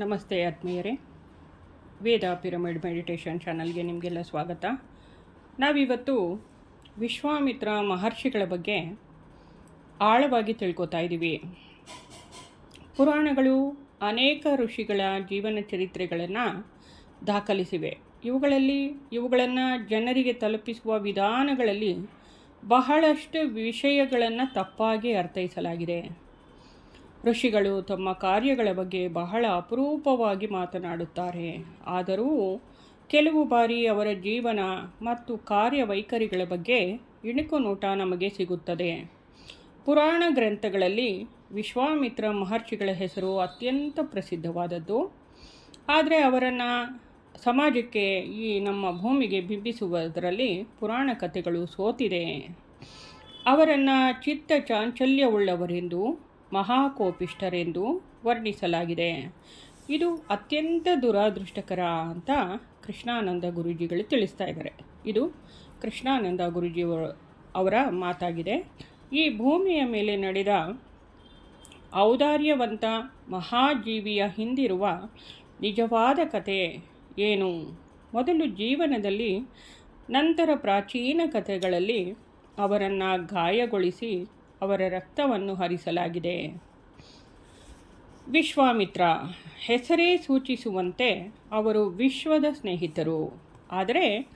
ನಮಸ್ತೆ ಆತ್ಮೀಯರೇ. ವೇದ pyramid meditation ಚಾನಲ್ಗೆ ನಿಮಗೆಲ್ಲ ಸ್ವಾಗತ. ನಾವಿವತ್ತು ವಿಶ್ವಾಮಿತ್ರ ಮಹರ್ಷಿಗಳ ಬಗ್ಗೆ ಆಳವಾಗಿ ತಿಳ್ಕೊತಾ ಇದ್ದೀವಿ. ಪುರಾಣಗಳು ಅನೇಕ ಋಷಿಗಳ ಜೀವನ ಚರಿತ್ರೆಗಳನ್ನು ದಾಖಲಿಸಿವೆ. ಇವುಗಳಲ್ಲಿ, ಇವುಗಳನ್ನು ಜನರಿಗೆ ತಲುಪಿಸುವ ವಿಧಾನಗಳಲ್ಲಿ ಬಹಳಷ್ಟು ವಿಷಯಗಳನ್ನು ತಪ್ಪಾಗಿ ಅರ್ಥೈಸಲಾಗಿದೆ. ಋಷಿಗಳು ತಮ್ಮ ಕಾರ್ಯಗಳ ಬಗ್ಗೆ ಬಹಳ ಅಪರೂಪವಾಗಿ ಮಾತನಾಡುತ್ತಾರೆ. ಆದರೂ ಕೆಲವು ಬಾರಿ ಅವರ ಜೀವನ ಮತ್ತು ಕಾರ್ಯವೈಖರಿಗಳ ಬಗ್ಗೆ ಇಣುಕು ನೋಟ ನಮಗೆ ಸಿಗುತ್ತದೆ. ಪುರಾಣ ಗ್ರಂಥಗಳಲ್ಲಿ ವಿಶ್ವಾಮಿತ್ರ ಮಹರ್ಷಿಗಳ ಹೆಸರು ಅತ್ಯಂತ ಪ್ರಸಿದ್ಧವಾದದ್ದು. ಆದರೆ ಅವರನ್ನು ಸಮಾಜಕ್ಕೆ ಈ ನಮ್ಮ ಭೂಮಿಗೆ ಬಿಂಬಿಸುವುದರಲ್ಲಿ ಪುರಾಣ ಕಥೆಗಳು ಸೋತಿದೆ. ಅವರನ್ನು ಚಿತ್ತ ಚಾಂಚಲ್ಯವುಳ್ಳವರೆಂದು ಮಹಾಕೋಪಿಷ್ಠರೆಂದು ವರ್ಣಿಸಲಾಗಿದೆ. ಇದು ಅತ್ಯಂತ ದುರಾದೃಷ್ಟಕರ ಅಂತ ಕೃಷ್ಣಾನಂದ ಗುರೂಜಿಗಳು ತಿಳಿಸ್ತಾ ಇದ್ದಾರೆ. ಇದು ಕೃಷ್ಣಾನಂದ ಗುರೂಜಿ ಅವರ ಮಾತಾಗಿದೆ. ಈ ಭೂಮಿಯ ಮೇಲೆ ನಡೆದ ಔದಾರ್ಯವಂತ ಮಹಾಜೀವಿಯ ಹಿಂದಿರುವ ನಿಜವಾದ ಕತೆ ಏನು? ಮೊದಲು ಜೀವನದಲ್ಲಿ, ನಂತರ ಪ್ರಾಚೀನ ಕಥೆಗಳಲ್ಲಿ ಅವರನ್ನು ಗಾಯಗೊಳಿಸಿ ಅವರ ರಕ್ತವನ್ನು ಹರಿಸಲಾಗಿದೆ. ವಿಶ್ವಾಮಿತ್ರ, ಹೆಸರೇ ಸೂಚಿಸುವಂತೆ ಅವರು ವಿಶ್ವದ ಸ್ನೇಹಿತರು. ಆದರೆ,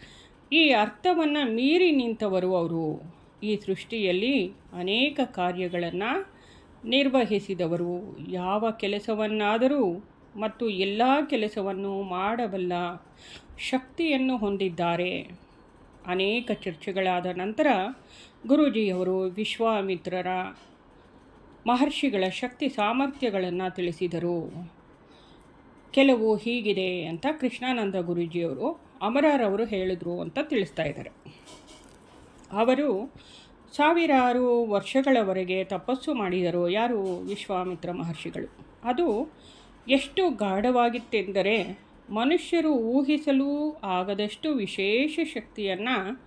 ಈ ಅರ್ಥವನ್ನು ಮೀರಿ ನಿಂತವರು ಅವರು. ಈ ಸೃಷ್ಟಿಯಲ್ಲಿ ಅನೇಕ ಕಾರ್ಯಗಳನ್ನು ನಿರ್ವಹಿಸಿದವರು. ಯಾವ ಕೆಲಸವನ್ನಾದರೂ ಮತ್ತು ಎಲ್ಲ ಕೆಲಸವನ್ನು ಮಾಡಬಲ್ಲ ಶಕ್ತಿಯನ್ನು ಹೊಂದಿದ್ದಾರೆ. ಅನೇಕ ಚರ್ಚೆಗಳಾದ ನಂತರ ಗುರೂಜಿಯವರು ವಿಶ್ವಾಮಿತ್ರರ ಮಹರ್ಷಿಗಳ ಶಕ್ತಿ ಸಾಮರ್ಥ್ಯಗಳನ್ನು ತಿಳಿಸಿದರು. ಕೆಲವು ಹೀಗಿದೆ ಅಂತ ಕೃಷ್ಣಾನಂದ ಗುರೂಜಿಯವರು ಅಮರರವರು ಹೇಳಿದರು ಅಂತ ತಿಳಿಸ್ತಾ ಇದ್ದಾರೆ. ಅವರು ಸಾವಿರಾರು ವರ್ಷಗಳವರೆಗೆ ತಪಸ್ಸು ಮಾಡಿದರು. ಯಾರು? ವಿಶ್ವಾಮಿತ್ರ ಮಹರ್ಷಿಗಳು. ಅದು ಎಷ್ಟು ಗಾಢವಾಗಿತ್ತೆಂದರೆ ಮನುಷ್ಯರು ಊಹಿಸಲು ಆಗದಷ್ಟು ವಿಶೇಷ ಶಕ್ತಿಯನ್ನು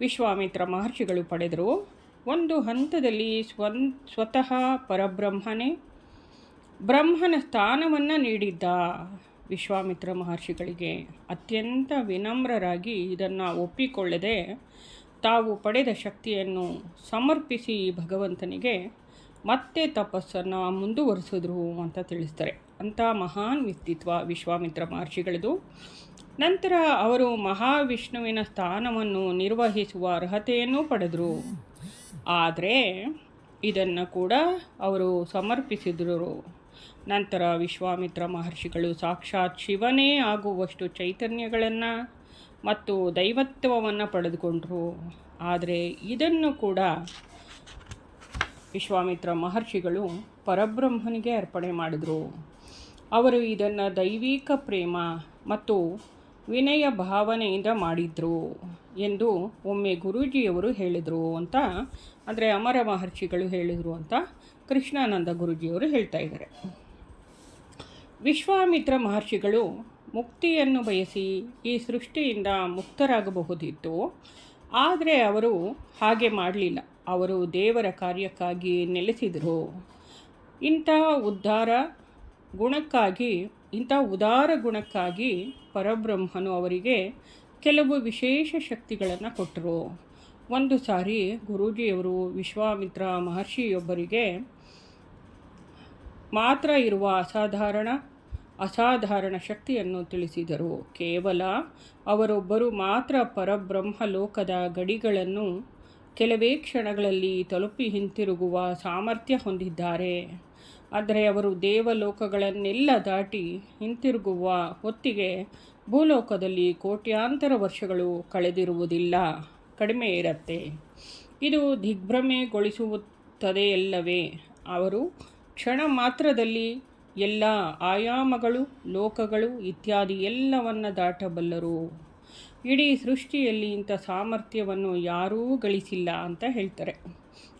ವಿಶ್ವಾಮಿತ್ರ ಮಹರ್ಷಿಗಳು ಪಡೆದರು. ಒಂದು ಹಂತದಲ್ಲಿ ಸ್ವನ್, ಸ್ವತಃ ಪರಬ್ರಹ್ಮನೇ ಬ್ರಹ್ಮನ ಸ್ಥಾನವನ್ನು ನೀಡಿದ್ದ ವಿಶ್ವಾಮಿತ್ರ ಮಹರ್ಷಿಗಳಿಗೆ ಅತ್ಯಂತ ವಿನಮ್ರರಾಗಿ ಇದನ್ನು ಒಪ್ಪಿಕೊಳ್ಳದೆ ತಾವು ಪಡೆದ ಶಕ್ತಿಯನ್ನು ಸಮರ್ಪಿಸಿ ಭಗವಂತನಿಗೆ ಮತ್ತೆ ತಪಸ್ಸನ್ನು ಮುಂದುವರಿಸಿದ್ರು ಅಂತ ತಿಳಿಸ್ತಾರೆ. ಅಂಥ ಮಹಾನ್ ವ್ಯಕ್ತಿತ್ವ ವಿಶ್ವಾಮಿತ್ರ ಮಹರ್ಷಿಗಳದು. ನಂತರ ಅವರು ಮಹಾವಿಷ್ಣುವಿನ ಸ್ಥಾನವನ್ನು ನಿರ್ವಹಿಸುವ ಅರ್ಹತೆಯನ್ನು ಪಡೆದರು. ಆದರೆ ಇದನ್ನು ಕೂಡ ಅವರು ಸಮರ್ಪಿಸಿದರು. ನಂತರ ವಿಶ್ವಾಮಿತ್ರ ಮಹರ್ಷಿಗಳು ಸಾಕ್ಷಾತ್ ಶಿವನೇ ಆಗುವಷ್ಟು ಚೈತನ್ಯಗಳನ್ನು ಮತ್ತು ದೈವತ್ವವನ್ನು ಪಡೆದುಕೊಂಡರು. ಆದರೆ ಇದನ್ನು ಕೂಡ ವಿಶ್ವಾಮಿತ್ರ ಮಹರ್ಷಿಗಳು ಪರಬ್ರಹ್ಮನಿಗೆ ಅರ್ಪಣೆ ಮಾಡಿದರು. ಅವರು ಇದನ್ನು ದೈವಿಕ ಪ್ರೇಮ ಮತ್ತು ವಿನಯ ಭಾವನೆಯಿಂದ ಮಾಡಿದರು ಎಂದು ಒಮ್ಮೆ ಗುರೂಜಿಯವರು ಹೇಳಿದರು ಅಂತ, ಅಂದರೆ ಅಮರ ಮಹರ್ಷಿಗಳು ಹೇಳಿದರು ಅಂತ ಕೃಷ್ಣಾನಂದ ಗುರೂಜಿಯವರು ಹೇಳ್ತಾ ಇದ್ದಾರೆ. ವಿಶ್ವಾಮಿತ್ರ ಮಹರ್ಷಿಗಳು ಮುಕ್ತಿಯನ್ನು ಬಯಸಿ ಈ ಸೃಷ್ಟಿಯಿಂದ ಮುಕ್ತರಾಗಬಹುದಿತ್ತು. ಆದರೆ ಅವರು ಹಾಗೆ ಮಾಡಲಿಲ್ಲ. ಅವರು ದೇವರ ಕಾರ್ಯಕ್ಕಾಗಿ ನೆಲೆಸಿದರು. ಇಂಥ ಉದ್ಧಾರ ಗುಣಕ್ಕಾಗಿ, ಇಂಥ ಉದಾರ ಗುಣಕ್ಕಾಗಿ ಪರಬ್ರಹ್ಮನು ಅವರಿಗೆ ಕೆಲವು ವಿಶೇಷ ಶಕ್ತಿಗಳನ್ನು ಕೊಟ್ಟರು. ಒಂದು ಸಾರಿ ಗುರೂಜಿಯವರು ವಿಶ್ವಾಮಿತ್ರ ಮಹರ್ಷಿಯೊಬ್ಬರಿಗೆ, ಮಾತ್ರ ಇರುವ ಅಸಾಧಾರಣ ಅಸಾಧಾರಣ ಶಕ್ತಿಯನ್ನು ತಿಳಿಸಿದರು. ಕೇವಲ ಅವರೊಬ್ಬರು ಮಾತ್ರ ಪರಬ್ರಹ್ಮ ಲೋಕದ ಗಡಿಗಳನ್ನು ಕೆಲವೇ ಕ್ಷಣಗಳಲ್ಲಿ ತಲುಪಿ ಹಿಂತಿರುಗುವ ಸಾಮರ್ಥ್ಯ ಹೊಂದಿದ್ದಾರೆ. ಆದರೆ ಅವರು ದೇವಲೋಕಗಳನ್ನೆಲ್ಲ ದಾಟಿ ಹಿಂತಿರುಗುವ ಹೊತ್ತಿಗೆ ಭೂಲೋಕದಲ್ಲಿ ಕೋಟ್ಯಾಂತರ ವರ್ಷಗಳು ಕಳೆದಿರುವುದಿಲ್ಲ. ಕಡಿಮೆ ಇರುತ್ತೆ. ಇದು ದಿಗ್ಭ್ರಮೆಗೊಳಿಸುತ್ತದೆಯಲ್ಲವೇ? ಅವರು ಕ್ಷಣ ಮಾತ್ರದಲ್ಲಿ ಎಲ್ಲ ಆಯಾಮಗಳು, ಲೋಕಗಳು ಇತ್ಯಾದಿ ಎಲ್ಲವನ್ನು ದಾಟಬಲ್ಲರು. ಇಡೀ ಸೃಷ್ಟಿಯಲ್ಲಿ ಇಂಥ ಸಾಮರ್ಥ್ಯವನ್ನು ಯಾರೂ ಗಳಿಸಿಲ್ಲ ಅಂತ ಹೇಳ್ತಾರೆ.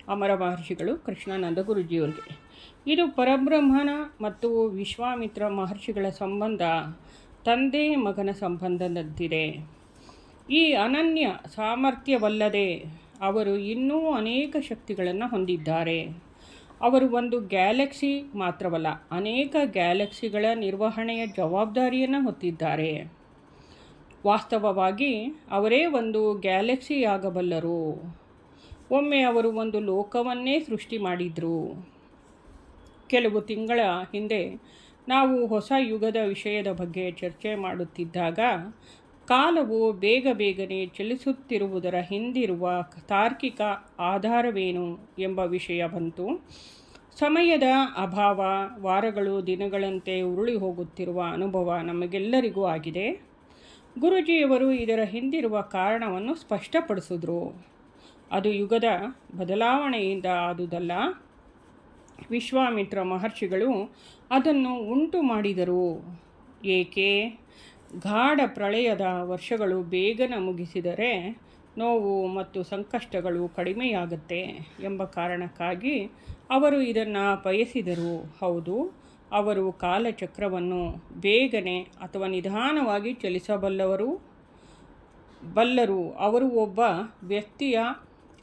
ಅಮರ ಮಹರ್ಷಿಗಳು ಕೃಷ್ಣಾನಂದ ಗುರುಜಿಯವರಿಗೆ. ಇದು ಪರಬ್ರಹ್ಮನ ಮತ್ತು ವಿಶ್ವಾಮಿತ್ರ ಮಹರ್ಷಿಗಳ ಸಂಬಂಧ, ತಂದೆ ಮಗನ ಸಂಬಂಧದಂತಿದೆ. ಈ ಅನನ್ಯ ಸಾಮರ್ಥ್ಯವಲ್ಲದೆ ಅವರು ಇನ್ನೂ ಅನೇಕ ಶಕ್ತಿಗಳನ್ನು ಹೊಂದಿದ್ದಾರೆ. ಅವರು ಒಂದು ಗ್ಯಾಲಕ್ಸಿ ಮಾತ್ರವಲ್ಲ, ಅನೇಕ ಗ್ಯಾಲಕ್ಸಿಗಳ ನಿರ್ವಹಣೆಯ ಜವಾಬ್ದಾರಿಯನ್ನು ಹೊತ್ತಿದ್ದಾರೆ. ವಾಸ್ತವವಾಗಿ ಅವರೇ ಒಂದು ಗ್ಯಾಲಕ್ಸಿಯಾಗಬಲ್ಲರು. ಒಮ್ಮೆ ಅವರು ಒಂದು ಲೋಕವನ್ನೇ ಸೃಷ್ಟಿ ಮಾಡಿದರು. ಕೆಲವು ತಿಂಗಳ ಹಿಂದೆ ನಾವು ಹೊಸ ಯುಗದ ವಿಷಯದ ಬಗ್ಗೆ ಚರ್ಚೆ ಮಾಡುತ್ತಿದ್ದಾಗ ಕಾಲವು ಬೇಗ ಬೇಗನೆ ಚಲಿಸುತ್ತಿರುವುದರ ಹಿಂದಿರುವ ತಾರ್ಕಿಕ ಆಧಾರವೇನು ಎಂಬ ವಿಷಯ ಬಂತು. ಸಮಯದ ಅಭಾವ ವಾರಗಳು ದಿನಗಳಂತೆ ಉರುಳಿ ಹೋಗುತ್ತಿರುವ ಅನುಭವ ನಮಗೆಲ್ಲರಿಗೂ ಆಗಿದೆ. ಗುರುಜಿಯವರು ಇದರ ಹಿಂದಿರುವ ಕಾರಣವನ್ನು ಸ್ಪಷ್ಟಪಡಿಸಿದ್ರು. ಅದು ಯುಗದ ಬದಲಾವಣೆಯಿಂದ ಆದುದಲ್ಲ. ವಿಶ್ವಾಮಿತ್ರ ಮಹರ್ಷಿಗಳು ಅದನ್ನು ಉಂಟು ಮಾಡಿದರು. ಏಕೆ? ಗಾಢ ಪ್ರಳಯದ ವರ್ಷಗಳು ಬೇಗನ ಮುಗಿಸಿದರೆ ನೋವು ಮತ್ತು ಸಂಕಷ್ಟಗಳು ಕಡಿಮೆಯಾಗುತ್ತೆ ಎಂಬ ಕಾರಣಕ್ಕಾಗಿ ಅವರು ಇದನ್ನು ಬಯಸಿದರು. ಹೌದು ಅವರು ಕಾಲಚಕ್ರವನ್ನು ಬೇಗನೆ ಅಥವಾ ನಿಧಾನವಾಗಿ ಚಲಿಸಬಲ್ಲವರು, ಬಲ್ಲರು. ಅವರು ಒಬ್ಬ ವ್ಯಕ್ತಿಯ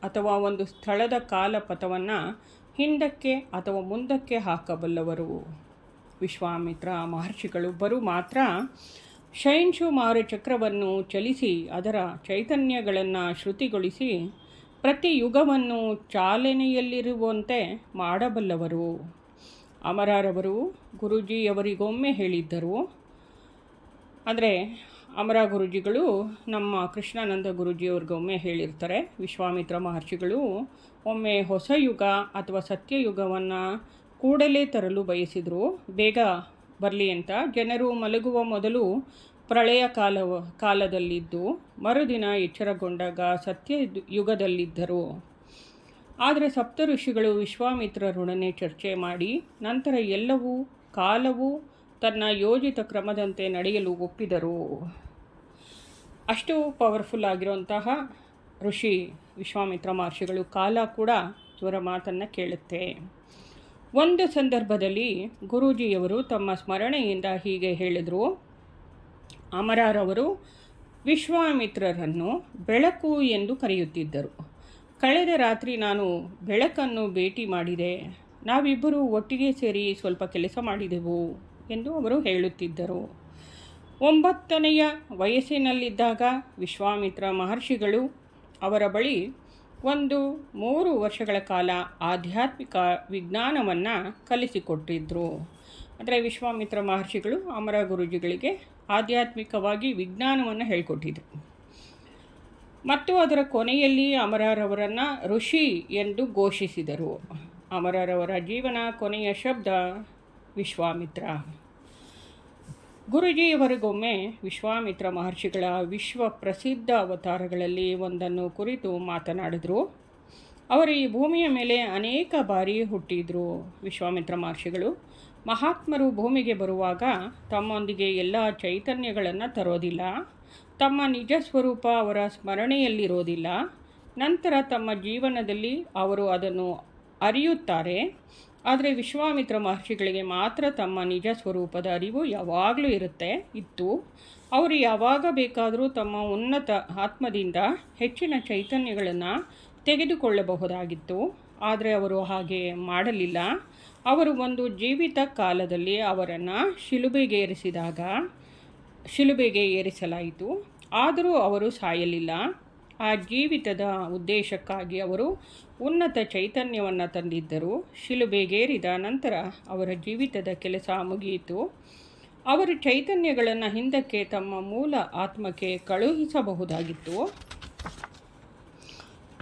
ಅಥವಾ ಒಂದು ಸ್ಥಳದ ಕಾಲಪಥವನ್ನು ಹಿಂದಕ್ಕೆ ಅಥವಾ ಮುಂದಕ್ಕೆ ಹಾಕಬಲ್ಲವರು. ವಿಶ್ವಾಮಿತ್ರ ಮಹರ್ಷಿಗಳು ಬರು ಮಾತ್ರ ಶೈನ್ಶುಮಾರ ಚಕ್ರವನ್ನು ಚಲಿಸಿ ಅದರ ಚೈತನ್ಯಗಳನ್ನು ಶ್ರುತಿಗೊಳಿಸಿ ಪ್ರತಿ ಯುಗವನ್ನು ಚಾಲನೆಯಲ್ಲಿರುವಂತೆ ಮಾಡಬಲ್ಲವರು. ಅಮರರವರು ಗುರೂಜಿಯವರಿಗೊಮ್ಮೆ ಹೇಳಿದ್ದರು. ಅಂದರೆ ಅಮರ ಗುರುಜಿಗಳು ನಮ್ಮ ಕೃಷ್ಣಾನಂದ ಗುರುಜಿಯವ್ರಿಗೊಮ್ಮೆ ಹೇಳಿರ್ತಾರೆ. ವಿಶ್ವಾಮಿತ್ರ ಮಹರ್ಷಿಗಳು ಒಮ್ಮೆ ಹೊಸ ಯುಗ ಅಥವಾ ಸತ್ಯಯುಗವನ್ನು ಕೂಡಲೇ ತರಲು ಬಯಸಿದರು. ಬೇಗ ಬರಲಿ ಅಂತ ಜನರು ಮಲಗುವ ಮೊದಲು ಪ್ರಳಯ ಕಾಲ, ಕಾಲದಲ್ಲಿದ್ದು ಮರುದಿನ ಎಚ್ಚರಗೊಂಡಾಗ ಸತ್ಯ ಯುಗದಲ್ಲಿದ್ದರು ಆದರೆ ಸಪ್ತ ಋಷಿಗಳು ವಿಶ್ವಾಮಿತ್ರರೊಡನೆ ಚರ್ಚೆ ಮಾಡಿ ನಂತರ ಎಲ್ಲವೂ ಕಾಲವೂ ತನ್ನ ಯೋಜಿತ ಕ್ರಮದಂತೆ ನಡೆಯಲು ಒಪ್ಪಿದರು. ಅಷ್ಟು ಪವರ್ಫುಲ್ ಆಗಿರುವಂತಹ ಋಷಿ ವಿಶ್ವಾಮಿತ್ರ ಮಹರ್ಷಿಗಳು ಕಾಲ ಕೂಡ ಇವರ ಮಾತನ್ನು ಕೇಳುತ್ತೆ. ಒಂದು ಸಂದರ್ಭದಲ್ಲಿ ಗುರೂಜಿಯವರು ತಮ್ಮ ಸ್ಮರಣೆಯಿಂದ ಹೀಗೆ ಹೇಳಿದರು. ಅಮರಾರವರು ವಿಶ್ವಾಮಿತ್ರರನ್ನು ಬೆಳಕು ಎಂದು ಕರೆಯುತ್ತಿದ್ದರು. ಕಳೆದ ರಾತ್ರಿ ನಾನು ಬೆಳಕನ್ನು ಭೇಟಿ ಮಾಡಿದೆ. ನಾವಿಬ್ಬರು ಒಟ್ಟಿಗೆ ಸೇರಿ ಸ್ವಲ್ಪ ಕೆಲಸ ಮಾಡಿದೆವು ಎಂದು ಅವರು ಹೇಳುತ್ತಿದ್ದರು. ಒಂಬತ್ತನೆಯ ವಯಸ್ಸಿನಲ್ಲಿದ್ದಾಗ ವಿಶ್ವಾಮಿತ್ರ ಮಹರ್ಷಿಗಳು ಅವರ ಬಳಿ ಒಂದು ಮೂರು ವರ್ಷಗಳ ಕಾಲ ಆಧ್ಯಾತ್ಮಿಕ ವಿಜ್ಞಾನವನ್ನು ಕಲಿಸಿಕೊಟ್ಟಿದ್ದರು ಅಂದರೆ ವಿಶ್ವಾಮಿತ್ರ ಮಹರ್ಷಿಗಳು ಅಮರ ಗುರುಜಿಗಳಿಗೆ ಆಧ್ಯಾತ್ಮಿಕವಾಗಿ ವಿಜ್ಞಾನವನ್ನು ಹೇಳಿಕೊಟ್ಟಿದ್ರು. ಮತ್ತು ಅದರ ಕೊನೆಯಲ್ಲಿ ಅಮರರವರನ್ನು ಋಷಿ ಎಂದು ಘೋಷಿಸಿದರು. ಅಮರರವರ ಜೀವನ ಕೊನೆಯ ಶಬ್ದ ವಿಶ್ವಾಮಿತ್ರ. ಗುರುಜಿಯವರಿಗೊಮ್ಮೆ ವಿಶ್ವಾಮಿತ್ರ ಮಹರ್ಷಿಗಳ ವಿಶ್ವ ಪ್ರಸಿದ್ಧ ಅವತಾರಗಳಲ್ಲಿ ಒಂದನ್ನು ಕುರಿತು ಮಾತನಾಡಿದರು. ಅವರು ಈ ಭೂಮಿಯ ಮೇಲೆ ಅನೇಕ ಬಾರಿ ಹುಟ್ಟಿದರು ವಿಶ್ವಾಮಿತ್ರ ಮಹರ್ಷಿಗಳು. ಮಹಾತ್ಮರು ಭೂಮಿಗೆ ಬರುವಾಗ ತಮ್ಮೊಂದಿಗೆ ಎಲ್ಲ ಚೈತನ್ಯಗಳನ್ನು ತರೋದಿಲ್ಲ. ತಮ್ಮ ನಿಜ ಸ್ವರೂಪ ಅವರ ಸ್ಮರಣೆಯಲ್ಲಿರೋದಿಲ್ಲ. ನಂತರ ತಮ್ಮ ಜೀವನದಲ್ಲಿ ಅವರು ಅದನ್ನು ಅರಿಯುತ್ತಾರೆ. ಆದರೆ ವಿಶ್ವಾಮಿತ್ರ ಮಹರ್ಷಿಗಳಿಗೆ ಮಾತ್ರ ತಮ್ಮ ನಿಜ ಸ್ವರೂಪದ ಅರಿವು ಯಾವಾಗಲೂ ಇರುತ್ತೆ. ಇತ್ತು. ಅವರು ಯಾವಾಗ ಬೇಕಾದರೂ ತಮ್ಮ ಉನ್ನತ ಆತ್ಮದಿಂದ ಹೆಚ್ಚಿನ ಚೈತನ್ಯಗಳನ್ನು ತೆಗೆದುಕೊಳ್ಳಬಹುದಾಗಿತ್ತು. ಆದರೆ ಅವರು ಹಾಗೆ ಮಾಡಲಿಲ್ಲ. ಅವರು ಒಂದು ಜೀವಿತ ಕಾಲದಲ್ಲಿ ಅವರನ್ನು ಶಿಲುಬೆಗೆ ಏರಿಸಿದಾಗ ಶಿಲುಬೆಗೆ ಏರಿಸಲಾಯಿತು ಆದರೂ ಅವರು ಸಾಯಲಿಲ್ಲ. ಆ ಜೀವಿತದ ಉದ್ದೇಶಕ್ಕಾಗಿ ಅವರು ಉನ್ನತ ಚೈತನ್ಯವನ್ನು ತಂದಿದ್ದರು. ಶಿಲುಬೆಗೇರಿದ ನಂತರ ಅವರ ಜೀವಿತದ ಕೆಲಸ ಮುಗಿಯಿತು. ಅವರು ಚೈತನ್ಯಗಳನ್ನು ಹಿಂದಕ್ಕೆ ತಮ್ಮ ಮೂಲ ಆತ್ಮಕ್ಕೆ ಕಳುಹಿಸಬಹುದಾಗಿತ್ತು.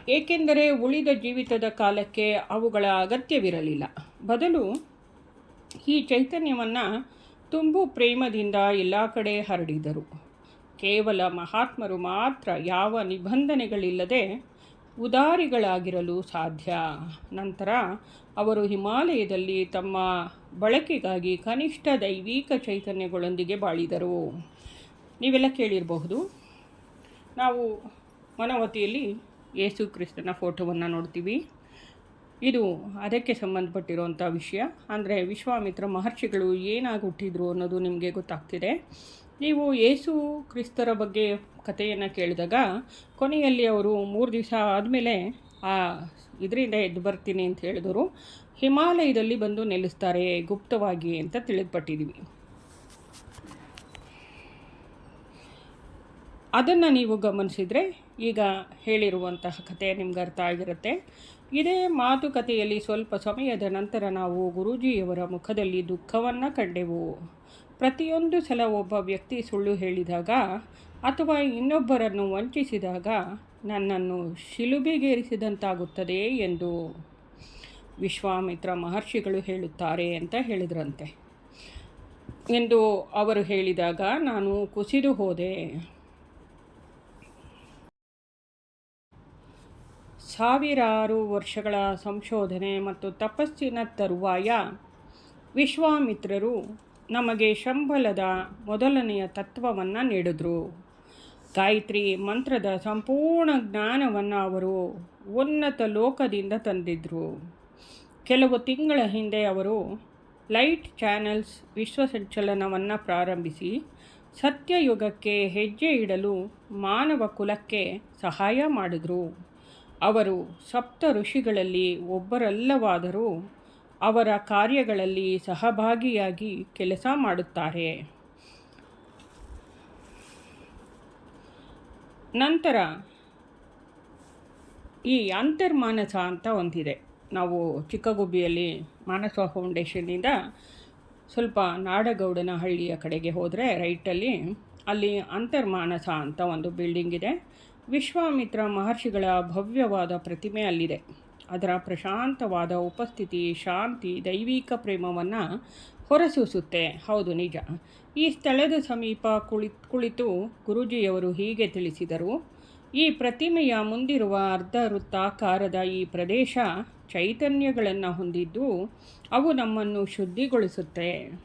ಏಕೆಂದರೆ ಉಳಿದ ಜೀವಿತದ ಕಾಲಕ್ಕೆ ಅವುಗಳ ಅಗತ್ಯವಿರಲಿಲ್ಲ. ಬದಲು ಈ ಚೈತನ್ಯವನ್ನು ತುಂಬು ಪ್ರೇಮದಿಂದ ಎಲ್ಲ ಕಡೆ ಹರಡಿದರು. ಕೇವಲ ಮಹಾತ್ಮರು ಮಾತ್ರ ಯಾವ ನಿಬಂಧನೆಗಳಿಲ್ಲದೆ ಉದಾರಿಗಳಾಗಿರಲು ಸಾಧ್ಯ. ನಂತರ ಅವರು ಹಿಮಾಲಯದಲ್ಲಿ ತಮ್ಮ ಬಳಕೆಗಾಗಿ ಕನಿಷ್ಠ ದೈವಿಕ ಚೈತನ್ಯಗಳೊಂದಿಗೆ ಬಾಳಿದರು. ನೀವೆಲ್ಲ ಕೇಳಿರಬಹುದು. ನಾವು ಮನವತಿಯಲ್ಲಿ ಯೇಸು ಕ್ರಿಸ್ತನ ಫೋಟೋವನ್ನು ನೋಡ್ತೀವಿ. ಇದು ಅದಕ್ಕೆ ಸಂಬಂಧಪಟ್ಟಿರುವಂಥ ವಿಷಯ. ಅಂದರೆ ವಿಶ್ವಾಮಿತ್ರ ಮಹರ್ಷಿಗಳು ಏನಾಗಿ ಹುಟ್ಟಿದ್ರು ಅನ್ನೋದು ನಿಮಗೆ ಗೊತ್ತಾಗ್ತಿದೆ. ನೀವು ಯೇಸು ಕ್ರಿಸ್ತರ ಬಗ್ಗೆ ಕಥೆಯನ್ನು ಕೇಳಿದಾಗ ಕೊನೆಯಲ್ಲಿ ಅವರು ಮೂರು ದಿವಸ ಆದಮೇಲೆ, ಆ, ಇದರಿಂದ ಎದ್ದು ಬರ್ತೀನಿ ಅಂತ ಹೇಳಿದರು ಹಿಮಾಲಯದಲ್ಲಿ ಬಂದು ನೆಲೆಸ್ತಾರೆ, ಗುಪ್ತವಾಗಿ ಅಂತ ತಿಳಿದುಪಟ್ಟಿದ್ದೀವಿ. ಅದನ್ನು ನೀವು ಗಮನಿಸಿದರೆ ಈಗ ಹೇಳಿರುವಂತಹ ಕಥೆ ನಿಮ್ಗೆ ಅರ್ಥ ಆಗಿರುತ್ತೆ. ಇದೇ ಮಾತುಕತೆಯಲ್ಲಿ ಸ್ವಲ್ಪ ಸಮಯದ ನಂತರ ನಾವು ಗುರೂಜಿಯವರ ಮುಖದಲ್ಲಿ ದುಃಖವನ್ನು ಕಂಡೆವು. ಪ್ರತಿಯೊಂದು ಸಲ ಒಬ್ಬ ವ್ಯಕ್ತಿ ಸುಳ್ಳು ಹೇಳಿದಾಗ ಅಥವಾ ಇನ್ನೊಬ್ಬರನ್ನು ವಂಚಿಸಿದಾಗ ನನ್ನನ್ನು ಶಿಲುಬೆಗೇರಿಸಿದಂತಾಗುತ್ತದೆ ಎಂದು ವಿಶ್ವಾಮಿತ್ರ ಮಹರ್ಷಿಗಳು ಹೇಳುತ್ತಾರೆ ಅಂತ ಹೇಳಿದ್ರಂತೆ. ಎಂದು ಅವರು ಹೇಳಿದಾಗ ನಾನು ಕುಸಿದು ಹೋದೆ. ಸಾವಿರಾರು ವರ್ಷಗಳ ಸಂಶೋಧನೆ ಮತ್ತು ತಪಸ್ಸಿನ ತರುವಾಯ ವಿಶ್ವಾಮಿತ್ರರು ನಮಗೆ ಶಂಬಲದ ಮೊದಲನೆಯ ತತ್ವವನ್ನು ನೀಡಿದ್ರು. ಗಾಯತ್ರಿ ಮಂತ್ರದ ಸಂಪೂರ್ಣ ಜ್ಞಾನವನ್ನು ಅವರು ಉನ್ನತ ಲೋಕದಿಂದ ತಂದಿದ್ದರು ಕೆಲವು ತಿಂಗಳ ಹಿಂದೆ ಅವರು ಲೈಟ್ ಚಾನೆಲ್ಸ್ ವಿಶ್ವ ಸಂಚಲನವನ್ನು ಪ್ರಾರಂಭಿಸಿ ಸತ್ಯಯುಗಕ್ಕೆ ಹೆಜ್ಜೆ ಇಡಲು ಮಾನವ ಕುಲಕ್ಕೆ ಸಹಾಯ ಮಾಡಿದರು. ಅವರು ಸಪ್ತ ಋಷಿಗಳಲ್ಲಿ ಒಬ್ಬರಲ್ಲವಾದರೂ ಅವರ ಕಾರ್ಯಗಳಲ್ಲಿ ಸಹಭಾಗಿಯಾಗಿ ಕೆಲಸ ಮಾಡುತ್ತಾರೆ. ನಂತರ ಈ ಅಂತರ್ಮಾನಸ ಅಂತ ಒಂದಿದೆ ನಾವು ಚಿಕ್ಕಗುಬ್ಬಿಯಲ್ಲಿ ಮಾನಸ ಫೌಂಡೇಶನ್ನಿಂದ ಸ್ವಲ್ಪ ನಾಡಗೌಡನ ಹಳ್ಳಿಯ ಕಡೆಗೆ ಹೋದರೆ ರೈಟಲ್ಲಿ ಅಲ್ಲಿ ಅಂತರ್ಮಾನಸ ಅಂತ ಒಂದು ಬಿಲ್ಡಿಂಗ್ ಇದೆ. ವಿಶ್ವಾಮಿತ್ರ ಮಹರ್ಷಿಗಳ ಭವ್ಯವಾದ ಪ್ರತಿಮೆ ಅಲ್ಲಿದೆ. ಅದರ ಪ್ರಶಾಂತವಾದ ಉಪಸ್ಥಿತಿ ಶಾಂತಿ ದೈವಿಕ ಪ್ರೇಮವನ್ನು ಹೊರಸೂಸುತ್ತೆ. ಹೌದು, ನಿಜ. ಈ ಸ್ಥಳದ ಸಮೀಪ ಕುಳಿ, ಕುಳಿತು ಗುರೂಜಿಯವರು ಹೀಗೆ ತಿಳಿಸಿದರು. ಈ ಪ್ರತಿಮೆಯ ಮುಂದಿರುವ ಅರ್ಧ ವೃತ್ತಾಕಾರದ ಈ ಪ್ರದೇಶ ಚೈತನ್ಯಗಳನ್ನು ಹೊಂದಿದ್ದು, ಅವು ನಮ್ಮನ್ನು ಶುದ್ಧಿಗೊಳಿಸುತ್ತೆ.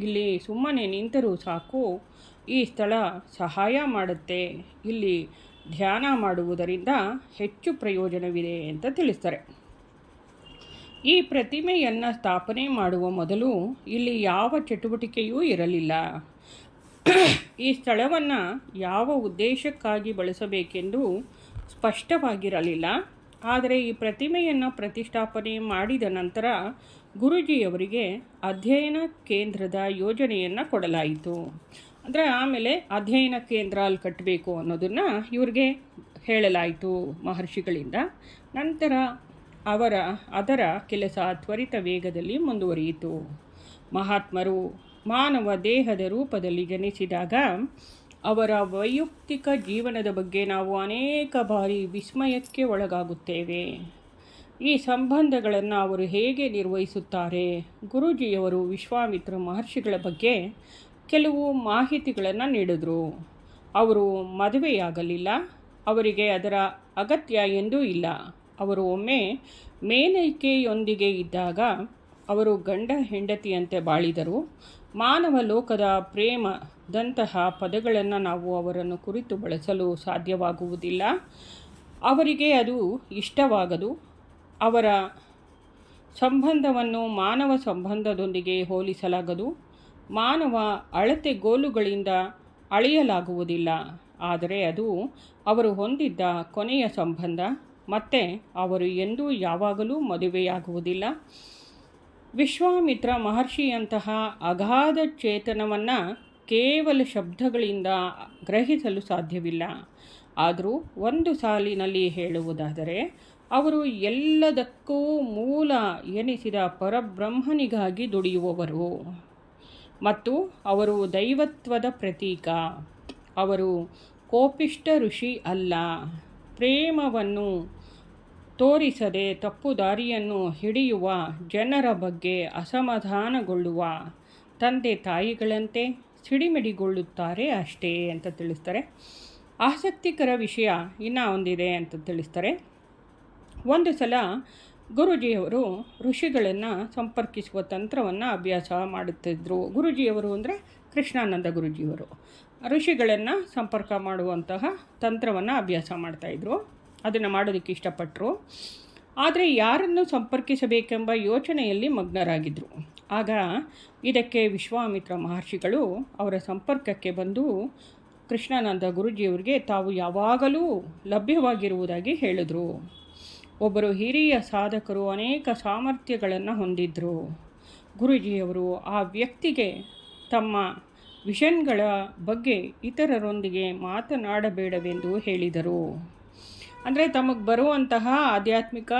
ಇಲ್ಲಿ ಸುಮ್ಮನೆ ನಿಂತರೂ ಸಾಕು. ಈ ಸ್ಥಳ ಸಹಾಯ ಮಾಡುತ್ತೆ. ಇಲ್ಲಿ ಧ್ಯಾನ ಮಾಡುವುದರಿಂದ ಹೆಚ್ಚು ಪ್ರಯೋಜನವಿದೆ ಅಂತ ತಿಳಿಸ್ತಾರೆ. ಈ ಪ್ರತಿಮೆಯನ್ನು ಸ್ಥಾಪನೆ ಮಾಡುವ ಮೊದಲು ಇಲ್ಲಿ ಯಾವ ಚಟುವಟಿಕೆಯೂ ಇರಲಿಲ್ಲ. ಈ ಸ್ಥಳವನ್ನು ಯಾವ ಉದ್ದೇಶಕ್ಕಾಗಿ ಬಳಸಬೇಕೆಂದು ಸ್ಪಷ್ಟವಾಗಿರಲಿಲ್ಲ. ಆದರೆ ಈ ಪ್ರತಿಮೆಯನ್ನು ಪ್ರತಿಷ್ಠಾಪನೆ ಮಾಡಿದ ನಂತರ ಗುರುಜಿಯವರಿಗೆ ಅಧ್ಯಯನ ಕೇಂದ್ರದ ಯೋಜನೆಯನ್ನು ಕೊಡಲಾಯಿತು. ಅಂದರೆ ಆಮೇಲೆ ಅಧ್ಯಯನ ಕೇಂದ್ರ ಅಲ್ಲಿ ಕಟ್ಟಬೇಕು ಅನ್ನೋದನ್ನು ಇವ್ರಿಗೆ ಹೇಳಲಾಯಿತು ಮಹರ್ಷಿಗಳಿಂದ. ನಂತರ ಅವರ, ಅದರ ಕೆಲಸ ತ್ವರಿತ ವೇಗದಲ್ಲಿ ಮುಂದುವರಿಯಿತು. ಮಹಾತ್ಮರು ಮಾನವ ದೇಹದ ರೂಪದಲ್ಲಿ ಜನಿಸಿದಾಗ ಅವರ ವೈಯಕ್ತಿಕ ಜೀವನದ ಬಗ್ಗೆ ನಾವು ಅನೇಕ ಬಾರಿ ವಿಸ್ಮಯಕ್ಕೆ ಒಳಗಾಗುತ್ತೇವೆ. ಈ ಸಂಬಂಧಗಳನ್ನು ಅವರು ಹೇಗೆ ನಿರ್ವಹಿಸುತ್ತಾರೆ? ಗುರೂಜಿಯವರು ವಿಶ್ವಾಮಿತ್ರ ಮಹರ್ಷಿಗಳ ಬಗ್ಗೆ ಕೆಲವು ಮಾಹಿತಿಗಳನ್ನು ನೀಡಿದರು. ಅವರು ಮದುವೆಯಾಗಲಿಲ್ಲ. ಅವರಿಗೆ ಅದರ ಅಗತ್ಯ ಎಂದೂ ಇಲ್ಲ. ಅವರು ಒಮ್ಮೆ ಮೇನೈಕೆಯೊಂದಿಗೆ ಇದ್ದಾಗ ಅವರು ಗಂಡ ಹೆಂಡತಿಯಂತೆ ಬಾಳಿದರು. ಮಾನವ ಲೋಕದ ಪ್ರೇಮದಂತಹ ಪದಗಳನ್ನು ನಾವು ಅವರನ್ನು ಕುರಿತು ಬಳಸಲು ಸಾಧ್ಯವಾಗುವುದಿಲ್ಲ. ಅವರಿಗೆ ಅದು ಇಷ್ಟವಾಗದು. ಅವರ ಸಂಬಂಧವನ್ನು ಮಾನವ ಸಂಬಂಧದೊಂದಿಗೆ ಹೋಲಿಸಲಾಗದು. ಮಾನವ ಅಳತೆಗೋಲುಗಳಿಂದ ಅಳೆಯಲಾಗುವುದಿಲ್ಲ. ಆದರೆ ಅದು ಅವರು ಹೊಂದಿದ್ದ ಕೊನೆಯ ಸಂಬಂಧ. ಮತ್ತೆ ಅವರು ಎಂದೂ ಯಾವಾಗಲೂ ಮದುವೆಯಾಗುವುದಿಲ್ಲ. ವಿಶ್ವಾಮಿತ್ರ ಮಹರ್ಷಿಯಂತಹ ಅಗಾಧ ಚೇತನವನ್ನು ಕೇವಲ ಶಬ್ದಗಳಿಂದ ಗ್ರಹಿಸಲು ಸಾಧ್ಯವಿಲ್ಲ. ಆದರೂ ಒಂದು ಸಾಲಿನಲ್ಲಿ ಹೇಳುವುದಾದರೆ, ಅವರು ಎಲ್ಲದಕ್ಕೂ ಮೂಲ ಎನಿಸಿದ ಪರಬ್ರಹ್ಮನಿಗಾಗಿ ದುಡಿಯುವವರು. ಮತ್ತು ಅವರು ದೈವತ್ವದ ಪ್ರತೀಕ. ಅವರು ಕೋಪಿಷ್ಟ ಋಷಿ ಅಲ್ಲ. ಪ್ರೇಮವನ್ನು ತೋರಿಸದೆ ತಪ್ಪು ದಾರಿಯನ್ನು ಹಿಡಿಯುವ ಜನರ ಬಗ್ಗೆ ಅಸಮಾಧಾನಗೊಳ್ಳುವ ತಂದೆ ತಾಯಿಗಳಂತೆ ಸಿಡಿಮಿಡಿಗೊಳ್ಳುತ್ತಾರೆ ಅಷ್ಟೇ ಅಂತ ತಿಳಿಸ್ತಾರೆ. ಆಸಕ್ತಿಕರ ವಿಷಯ ಇನ್ನೂ ಒಂದಿದೆ ಅಂತ ತಿಳಿಸ್ತಾರೆ. ಒಂದು ಸಲ ಗುರುಜಿಯವರು ಋಷಿಗಳನ್ನು ಸಂಪರ್ಕಿಸುವ ತಂತ್ರವನ್ನು ಅಭ್ಯಾಸ ಮಾಡುತ್ತಿದ್ದರು ಗುರುಜಿಯವರು ಅಂದರೆ ಕೃಷ್ಣಾನಂದ ಗುರುಜಿಯವರು. ಋಷಿಗಳನ್ನು ಸಂಪರ್ಕ ಮಾಡುವಂತಹ ತಂತ್ರವನ್ನು ಅಭ್ಯಾಸ ಮಾಡ್ತಾಯಿದ್ರು ಅದನ್ನು ಮಾಡೋದಕ್ಕೆ ಇಷ್ಟಪಟ್ಟರು ಆದರೆ ಯಾರನ್ನು ಸಂಪರ್ಕಿಸಬೇಕೆಂಬ ಯೋಚನೆಯಲ್ಲಿ ಮಗ್ನರಾಗಿದ್ದರು ಆಗ ಇದಕ್ಕೆ ವಿಶ್ವಾಮಿತ್ರ ಮಹರ್ಷಿಗಳು ಅವರ ಸಂಪರ್ಕಕ್ಕೆ ಬಂದು ಕೃಷ್ಣಾನಂದ ಗುರುಜಿಯವರಿಗೆ ತಾವು ಯಾವಾಗಲೂ ಲಭ್ಯವಾಗಿರುವುದಾಗಿ ಹೇಳಿದರು. ಒಬ್ಬರು ಹಿರಿಯ ಸಾಧಕರು ಅನೇಕ ಸಾಮರ್ಥ್ಯಗಳನ್ನು ಹೊಂದಿದ್ದರು ಗುರುಜಿಯವರು ಆ ವ್ಯಕ್ತಿಗೆ ತಮ್ಮ ವಿಷನ್ಗಳ ಬಗ್ಗೆ ಇತರರೊಂದಿಗೆ ಮಾತನಾಡಬೇಡವೆಂದು ಹೇಳಿದರು. ಅಂದರೆ ತಮಗೆ ಬರುವಂತಹ ಆಧ್ಯಾತ್ಮಿಕ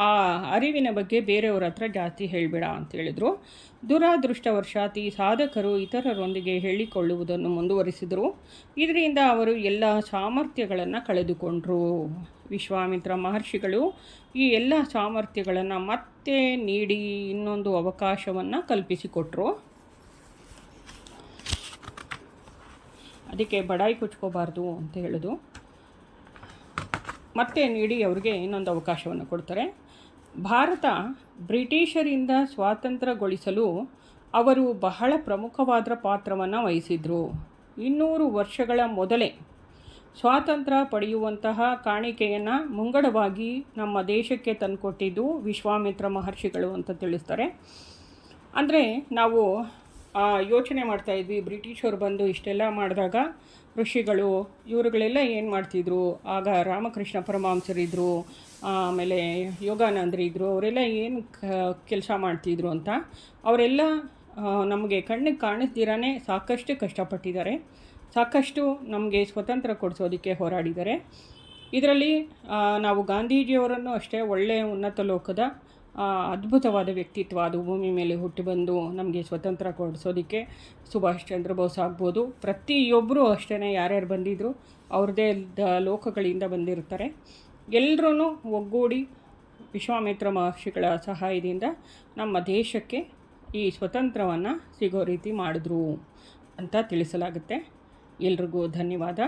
ಆ ಅರಿವಿನ ಬಗ್ಗೆ ಬೇರೆಯವ್ರ ಹತ್ರ ಜಾಸ್ತಿ ಹೇಳಬೇಡ ಅಂತ ಹೇಳಿದರು. ದುರಾದೃಷ್ಟವಶಾತ್ ಈ ಸಾಧಕರು ಇತರರೊಂದಿಗೆ ಹೇಳಿಕೊಳ್ಳುವುದನ್ನು ಮುಂದುವರಿಸಿದರು. ಇದರಿಂದ ಅವರು ಎಲ್ಲ ಸಾಮರ್ಥ್ಯಗಳನ್ನು ಕಳೆದುಕೊಂಡರು. ವಿಶ್ವಾಮಿತ್ರ ಮಹರ್ಷಿಗಳು ಈ ಎಲ್ಲ ಸಾಮರ್ಥ್ಯಗಳನ್ನು ಮತ್ತೆ ನೀಡಿ ಇನ್ನೊಂದು ಅವಕಾಶವನ್ನು ಕಲ್ಪಿಸಿಕೊಟ್ರು. ಅದಕ್ಕೆ ಬಡಾಯಿ ಕುಚ್ಕೋಬಾರ್ದು ಅಂತ ಹೇಳೋದು. ಮತ್ತೆ ನೀಡಿ ಅವರಿಗೆ ಇನ್ನೊಂದು ಅವಕಾಶವನ್ನು ಕೊಡ್ತಾರೆ. ಭಾರತ ಬ್ರಿಟಿಷರಿಂದ ಸ್ವಾತಂತ್ರ್ಯಗೊಳಿಸಲು ಅವರು ಬಹಳ ಪ್ರಮುಖವಾದ ಪಾತ್ರವನ್ನು ವಹಿಸಿದರು. ಇನ್ನೂರು ವರ್ಷಗಳ ಮೊದಲೇ ಸ್ವಾತಂತ್ರ್ಯ ಪಡೆಯುವಂತಹ ಕಾಣಿಕೆಯನ್ನು ಮುಂಗಡವಾಗಿ ನಮ್ಮ ದೇಶಕ್ಕೆ ತಂದುಕೊಟ್ಟಿದ್ದು ವಿಶ್ವಾಮಿತ್ರ ಮಹರ್ಷಿಗಳು ಅಂತ ತಿಳಿಸ್ತಾರೆ. ಅಂದರೆ ನಾವು ಯೋಚನೆ ಮಾಡ್ತಾಯಿದ್ವಿ ಬ್ರಿಟಿಷರು ಬಂದು ಇಷ್ಟೆಲ್ಲ ಮಾಡಿದಾಗ ಋಷಿಗಳು ಇವರುಗಳೆಲ್ಲ ಏನು ಮಾಡ್ತಿದ್ರು? ಆಗ ರಾಮಕೃಷ್ಣ ಪರಮಹಂಸರಿದ್ದರು ಆಮೇಲೆ ಯೋಗಾನಂದರಿದ್ದರು ಅವರೆಲ್ಲ ಏನು ಕೆಲಸ ಮಾಡ್ತಿದ್ರು ಅಂತ ಅವರೆಲ್ಲ ನಮಗೆ ಕಣ್ಣಿಗೆ ಕಾಣಿಸ್ದಿರಾನೇ ಸಾಕಷ್ಟು ಕಷ್ಟಪಟ್ಟಿದ್ದಾರೆ. ಸಾಕಷ್ಟು ನಮಗೆ ಸ್ವತಂತ್ರ ಕೊಡಿಸೋದಕ್ಕೆ ಹೋರಾಡಿದ್ದಾರೆ. ಇದರಲ್ಲಿ ನಾವು ಗಾಂಧೀಜಿಯವರನ್ನು ಅಷ್ಟೇ ಒಳ್ಳೆಯ ಉನ್ನತ ಲೋಕದ ಅದ್ಭುತವಾದ ವ್ಯಕ್ತಿತ್ವ, ಅದು ಭೂಮಿ ಮೇಲೆ ಹುಟ್ಟಿ ಬಂದು ನಮಗೆ ಸ್ವತಂತ್ರ ಕೊಡಿಸೋದಕ್ಕೆ ಸುಭಾಷ್ ಚಂದ್ರ ಬೋಸ್ ಆಗ್ಬೋದು. ಪ್ರತಿಯೊಬ್ಬರೂ ಅಷ್ಟೇ ಯಾರ್ಯಾರು ಬಂದಿದ್ದರು ಅವ್ರದ್ದೇ ಲೋಕಗಳಿಂದ ಬಂದಿರ್ತಾರೆ ಎಲ್ಲರೂ ಒಗ್ಗೂಡಿ ವಿಶ್ವಾಮಿತ್ರ ಮಹರ್ಷಿಗಳ ಸಹಾಯದಿಂದ ನಮ್ಮ ದೇಶಕ್ಕೆ ಈ ಸ್ವತಂತ್ರವನ್ನು ಸಿಗೋ ರೀತಿ ಮಾಡಿದ್ರು ಅಂತ ತಿಳಿಸಲಾಗುತ್ತೆ. ಎಲ್ರಿಗೂ ಧನ್ಯವಾದ.